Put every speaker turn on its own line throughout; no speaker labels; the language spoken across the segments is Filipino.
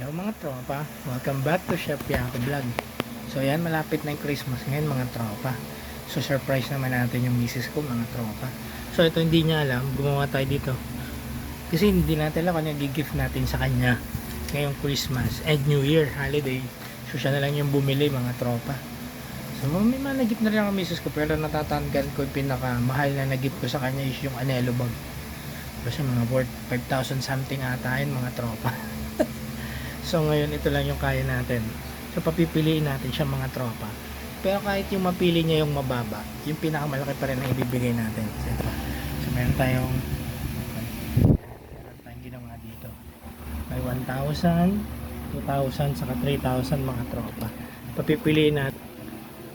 Hello mga tropa, welcome back to Chef Piako Vlog. So yan, malapit na yung Christmas ngayon mga tropa. So surprise naman natin yung misis ko mga tropa. So ito hindi niya alam, gumawa tayo dito. Kasi hindi natin alam ano yung gift natin sa kanya ngayong Christmas and New Year holiday. So siya na lang yung bumili mga tropa. So may mga nag-gift na rin ang misis ko pero natatandaan ko yung pinakamahal na nag-gift ko sa kanya is yung anelo bag. Kasi mga worth 5,000 something ata yun mga tropa. So ngayon ito lang yung kaya natin. So papipiliin natin siya mga tropa. Pero kahit yung mapili niya yung mababa, yung pinakamalaki pa rin ang ibibigay natin. So, ito. so meron tayong ginawa dito. May 1,000, 2,000, saka 3,000 mga tropa. Papipiliin natin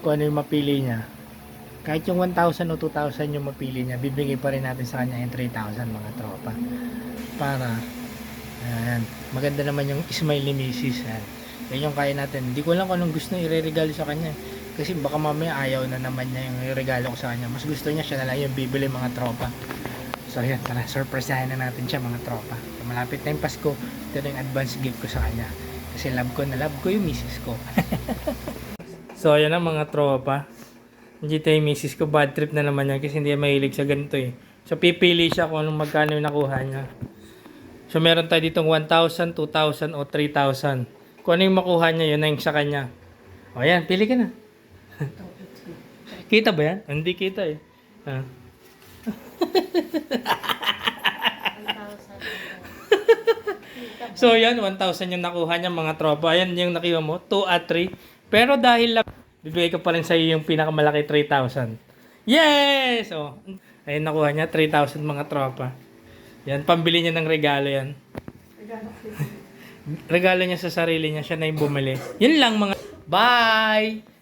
kung ano yung mapili niya. Kahit yung 1,000 o 2,000 yung mapili niya, bibigay pa rin natin sa kanya yung 3,000 mga tropa. Para Ayan. Maganda naman yung smile ni Mrs. Yan yung kaya natin. Hindi ko lang kung anong gusto na ireregalo sa kanya. Kasi baka mamaya ayaw na naman niya yung regalo ko sa kanya. Mas gusto niya siya na lang yung bibili mga tropa. So ayan, tara, surprisehin na natin siya mga tropa. Malapit na yung Pasko. Ito yung advance gift ko sa kanya. Kasi love ko na love ko yung misis ko. so ayan na mga tropa. Hindi tayo misis ko. Bad trip na naman yan kasi hindi mahilig sa ganito eh. So pipili siya kung anong magkano yung nakuha niya. So meron tayo ditong 1,000, 2,000 o 3,000. Kung ano yung makuha niya, yun na yung sa kanya. O yan, pili ka na. kita ba yan? Hindi kita eh. Ah. so yan, 1,000 yung nakuha niya mga tropa. Ayan yung nakuha mo, 2 at 3. Pero dahil lang, bibigay ko pa rin sa yung pinakamalaki 3,000. Yes! So, ayun nakuha niya, 3,000 mga tropa. Yan, pambili niya ng regalo yan. regalo niya sa sarili niya, siya na yung bumili. Yun lang mga... Bye!